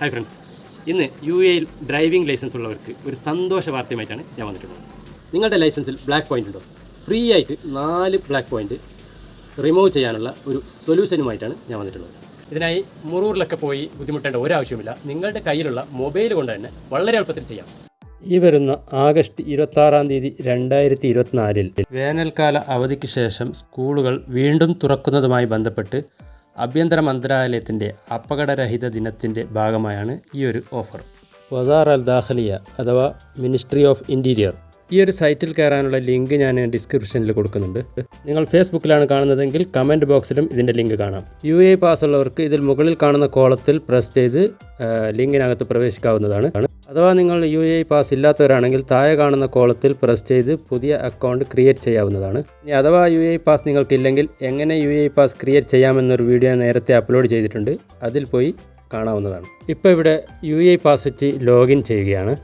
Hi friends ഇന്ന് U എയിൽ driving licence ഉള്ളവർക്ക് ഒരു സന്തോഷ വാർത്തയുമായിട്ടാണ് ഞാൻ വന്നിട്ടുള്ളത്. നിങ്ങളുടെ ലൈസൻസിൽ ബ്ലാക്ക് പോയിന്റ് ഉണ്ടോ? ഫ്രീ ആയിട്ട് നാല് ബ്ലാക്ക് പോയിന്റ് റിമൂവ് ചെയ്യാനുള്ള ഒരു സൊല്യൂഷനുമായിട്ടാണ് ഞാൻ വന്നിട്ടുള്ളത്. ഇതിനായി മുറൂറിലൊക്കെ പോയി ബുദ്ധിമുട്ടേണ്ട ഒരാവശ്യമില്ല നിങ്ങളുടെ കയ്യിലുള്ള മൊബൈൽ കൊണ്ട് തന്നെ വളരെ എളുപ്പത്തിൽ ചെയ്യാം. ഈ വരുന്ന ആഗസ്റ്റ് ഇരുപത്താറാം തീയതി രണ്ടായിരത്തി ഇരുപത്തിനാലിൽ വേനൽക്കാല അവധിക്ക് ശേഷം സ്കൂളുകൾ വീണ്ടും തുറക്കുന്നതുമായി ബന്ധപ്പെട്ട് ആഭ്യന്തര മന്ത്രാലയത്തിന്റെ അപകടരഹിത ദിനത്തിന്റെ ഭാഗമായാണ് ഈ ഒരു ഓഫർ. വസാർ അൽ ദാഖലിയ അഥവാ മിനിസ്ട്രി ഓഫ് ഇന്റീരിയർ. ഈ ഒരു സൈറ്റിൽ കയറാനുള്ള ലിങ്ക് ഞാൻ ഡിസ്ക്രിപ്ഷനിൽ കൊടുക്കുന്നുണ്ട്. നിങ്ങൾ ഫേസ്ബുക്കിലാണ് കാണുന്നതെങ്കിൽ കമന്റ് ബോക്സിലും ഇതിന്റെ ലിങ്ക് കാണാം. യു എ പാസ് ഉള്ളവർക്ക് ഇതിൽ മുകളിൽ കാണുന്ന കോളത്തിൽ പ്രസ് ചെയ്ത് ലിങ്കിനകത്ത് പ്രവേശിക്കാവുന്നതാണ്. അഥവാ നിങ്ങൾ യു എ പാസ് ഇല്ലാത്തവരാണെങ്കിൽ താഴെ കാണുന്ന കോളത്തിൽ പ്രസ് ചെയ്ത് പുതിയ അക്കൗണ്ട് ക്രിയേറ്റ് ചെയ്യാവുന്നതാണ്. ഇനി അഥവാ യു എ പാസ് നിങ്ങൾക്കില്ലെങ്കിൽ എങ്ങനെ യു എ പാസ് ക്രിയേറ്റ് ചെയ്യാമെന്നൊരു വീഡിയോ നേരത്തെ അപ്ലോഡ് ചെയ്തിട്ടുണ്ട്. അതിൽ പോയി കാണാവുന്നതാണ്. ഇപ്പോൾ ഇവിടെ യു എ പാസ് വെച്ച് ലോഗിൻ ചെയ്യുകയാണ്.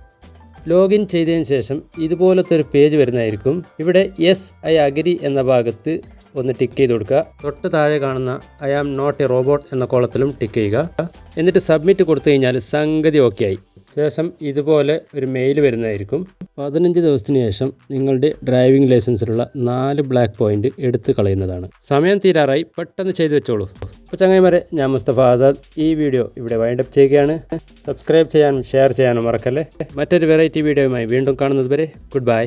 ലോഗിൻ ചെയ്തതിന് ശേഷം ഇതുപോലത്തെ ഒരു പേജ് വരുന്നതായിരിക്കും. ഇവിടെ യെസ് ഐ അഗ്രി എന്ന ഭാഗത്ത് ഒന്ന് ടിക്ക് ചെയ്ത് കൊടുക്കുക. തൊട്ട് താഴെ കാണുന്ന I am not a robot എന്ന കോളത്തിലും ടിക്ക് ചെയ്യുക. എന്നിട്ട് സബ്മിറ്റ് കൊടുത്തു കഴിഞ്ഞാൽ സംഗതി ഓക്കെ ആയി. ശേഷം ഇതുപോലെ ഒരു മെയിൽ വരുന്നതായിരിക്കും. പതിനഞ്ച് ദിവസത്തിന് ശേഷം നിങ്ങളുടെ ഡ്രൈവിംഗ് ലൈസൻസിലുള്ള നാല് ബ്ലാക്ക് പോയിന്റ് എടുത്തു കളയുന്നതാണ്. സമയം തീരാറായി. പെട്ടെന്ന് ചെയ്തു വെച്ചോളൂ. അപ്പോൾ ചങ്ങായിമാരെ ഞാൻ മുസ്തഫ ആസാദ്. ഈ വീഡിയോ ഇവിടെ വൈൻഡപ്പ് ചെയ്യുകയാണ്. സബ്സ്ക്രൈബ് ചെയ്യാനും ഷെയർ ചെയ്യാനും മറക്കല്ലേ? മറ്റൊരു വെറൈറ്റി വീഡിയോയുമായി വീണ്ടും കാണുന്നത് വരെ ഗുഡ് ബൈ